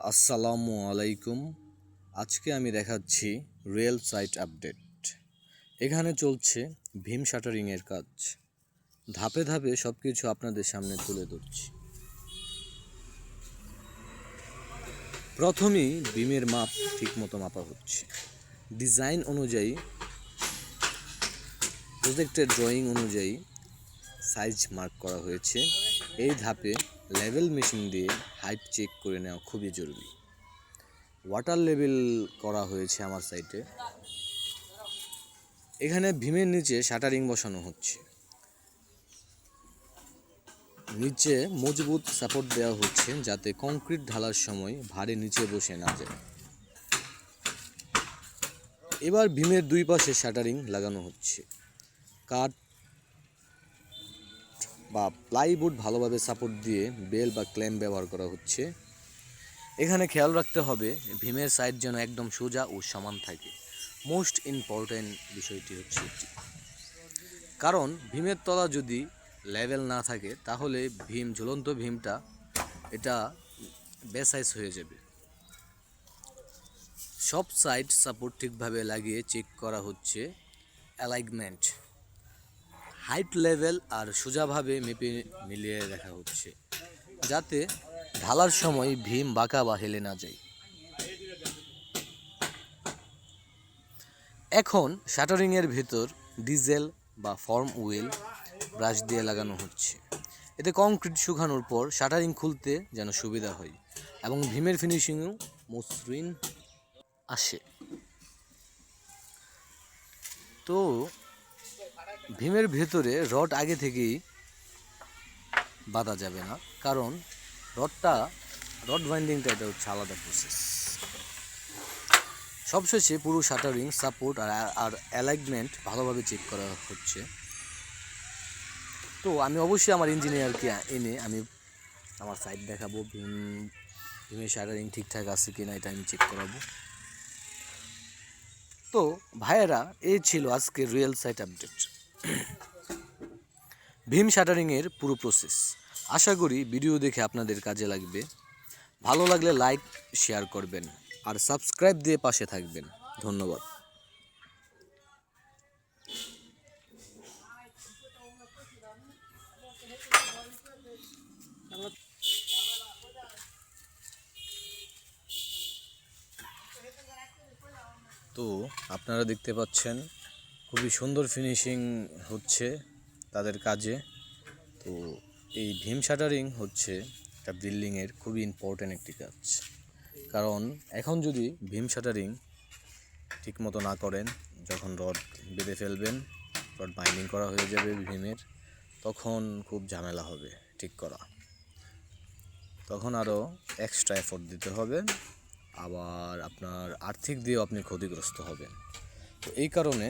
আসসালামু আলাইকুম। আজকে আমি দেখাচ্ছি রিয়েল সাইট আপডেট। এখানে চলছে ভীম শাটারিংয়ের কাজ। ধাপে ধাপে সব কিছু আপনাদের সামনে তুলে ধরছি। প্রথমেই বিমের মাপ ঠিকমতো মাপা হচ্ছে। ডিজাইন অনুযায়ী, প্রজেক্টের ড্রয়িং অনুযায়ী সাইজ মার্ক করা হয়েছে। এই ধাপে লেভেল মেশিন দিয়ে হাইট চেক করে নেওয়া খুবই জরুরি। ওয়াটার লেভেল করা হয়েছে আমার সাইটে এখানে ভীমের নিচে শাটারিং বসানো হচ্ছে। নিচে মজবুত সাপোর্ট দেওয়া হচ্ছে যাতে কংক্রিট ঢালার সময় ভারে নিচে বসে না যায়। এবার ভীমের দুই পাশে শাটারিং লাগানো হচ্ছে। কাঠ বা প্লাইউড ভালোভাবে সাপোর্ট দিয়ে বেল বা ক্ল্যাম্প ব্যবহার করা হচ্ছে। এখানে খেয়াল রাখতে হবে, ভীমের সাইড যেন একদম সোজা ও সমান থাকে। মোস্ট ইম্পর্ট্যান্ট বিষয়টি হচ্ছে কারণ ভীমের তলা যদি লেভেল না থাকে, তাহলে ভীম ঝুলন্ত ভীমটা এটা বেসাইজ হয়ে যাবে। সব সাইড সাপোর্ট ঠিকভাবে লাগিয়ে চেক করা হচ্ছে। অ্যালাইনমেন্ট হাইট লেভেল আর সোজাভাবে মেপে মিলিয়ে দেখা হচ্ছে, যাতে ঢালার সময় ভীম বাঁকা বা হেলে না যায়। এখন শাটারিংয়ের ভেতর ডিজেল বা ফর্ম উইল ব্রাশ দিয়ে লাগানো হচ্ছে। এতে কংক্রিট শুকানোর পর শাটারিং খুলতে যেন সুবিধা হয় এবং ভীমের ফিনিশিংও মসৃণ আসে। তো ভীমের ভেতরে রড আগে থেকেই বাঁধা যাবে না, কারণ রডটা, রড বাইন্ডিংটা এটা হচ্ছে আলাদা প্রসেস সবশেষে পুরো শাটারিং সাপোর্ট আর আর অ্যালাইনমেন্ট ভালোভাবে চেক করা হচ্ছে। তো আমি অবশ্যই আমার ইঞ্জিনিয়ারকে এনে আমি আমার সাইড দেখাবো, ভীম, ভীমের শাটারিং ঠিকঠাক আছে কি না এটা আমি চেক করাবো। তো ভাইয়েরা এই ছিল আজকের রিয়েল সাইট আপডেট ভীম শাটারিংয়ের পুরো প্রসেস আশা করি ভিডিও দেখে আপনাদের কাজে লাগবে। ভালো লাগলে লাইক শেয়ার করবেন। আর সাবস্ক্রাইব দিয়ে পাশে থাকবেন। ধন্যবাদ। তো আপনারা দেখতে পাচ্ছেন খুবই সুন্দর ফিনিশিং হচ্ছে তাদের কাজে। তো এই ভীম শাটারিং হচ্ছে একটা বিল্ডিংয়ের খুবই ইম্পর্ট্যান্ট একটি কাজ। কারণ এখন যদি ভীম শাটারিং ঠিকমতো না করেন, যখন রড বেঁধে ফেলবেন, রড বাইন্ডিং করা হয়ে যাবে ভীমের, তখন খুব ঝামেলা হবে ঠিক করা। তখন আরও এক্সট্রা এফোর্ট দিতে হবে, আবার আপনার আর্থিক দিয়েও আপনি ক্ষতিগ্রস্ত হবেন। তো এই কারণে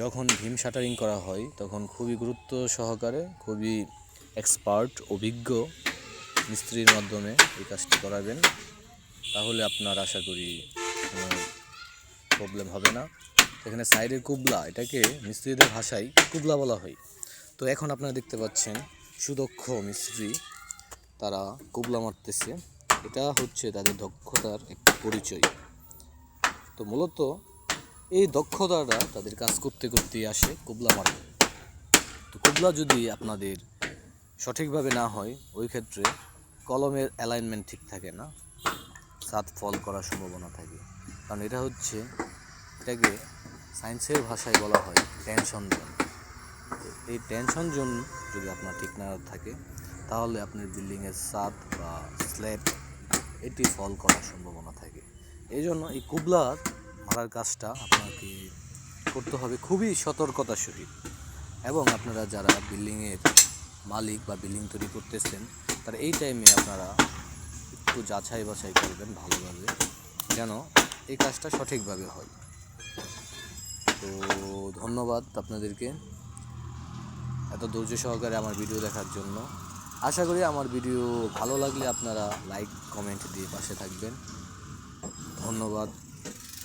যখন ভীম শাটারিং করা হয়, তখন খুবই গুরুত্ব সহকারে, খুবই এক্সপার্ট অভিজ্ঞ মিস্ত্রির মাধ্যমে এই কাজটি করাবেন। তাহলে আপনার আশা করি কোনো প্রবলেম হবে না। এখানে সাইডের কুবলা, এটাকে মিস্ত্রিদের ভাষায় কুবলা বলা হয়। তো এখন আপনারা দেখতে পাচ্ছেন সুদক্ষ মিস্ত্রি, তারা কুবলা মারতেছে। এটা হচ্ছে তাদের দক্ষতার একটা পরিচয়। তো মূলত এই দক্ষতাটা তাদের কাজ করতে করতেই আসে কুবলা মাঠে। তো কুবলা যদি আপনাদের সঠিকভাবে না হয়, ওই ক্ষেত্রে কলমের অ্যালাইনমেন্ট ঠিক থাকে না সাত ফল করার সম্ভাবনা থাকে। কারণ এটা হচ্ছে, এটাকে সায়েন্সের ভাষায় বলা হয় টেনশন জোন এই টেনশন জোন যদি আপনার ঠিক না থাকে, তাহলে আপনার বিল্ডিংয়ের ছাদ বা স্ল্যাব এটি ফল করার সম্ভাবনা থাকে। এই জন্য এই কুবলার মারার কাজটা আপনাকে করতে হবে খুবই সতর্কতার সহিত এবং আপনারা যারা বিল্ডিংয়ের মালিক বা বিল্ডিং তৈরি করতেছেন, তারা এই টাইমে আপনারা একটু যাচাই বাছাই করবেন ভালোভাবে যেন এই কাজটা সঠিকভাবে হয়। তো ধন্যবাদ আপনাদেরকে এত ধৈর্য সহকারে আমার ভিডিও দেখার জন্য। আশা করি আমার ভিডিও ভালো লাগলে আপনারা লাইক, কমেন্ট দিয়ে পাশে থাকবেন। ধন্যবাদ।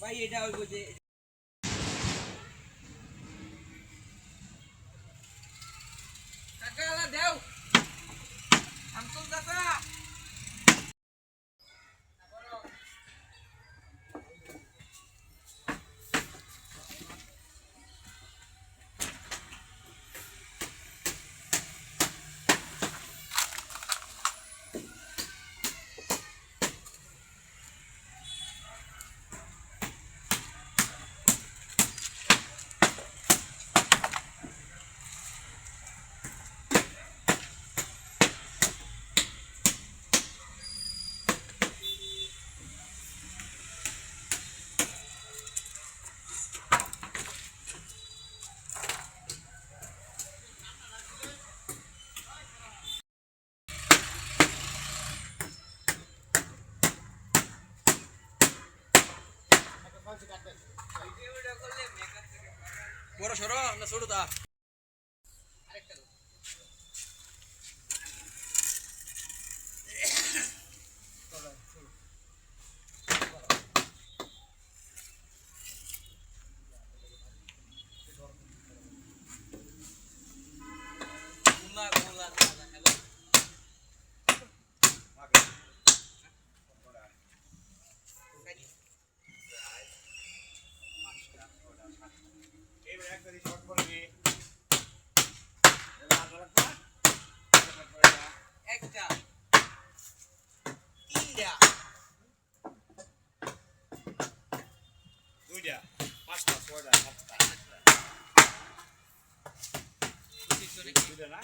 ভাই এটা হইব যে বড় সরো না ছোট ಇದೆಯಾ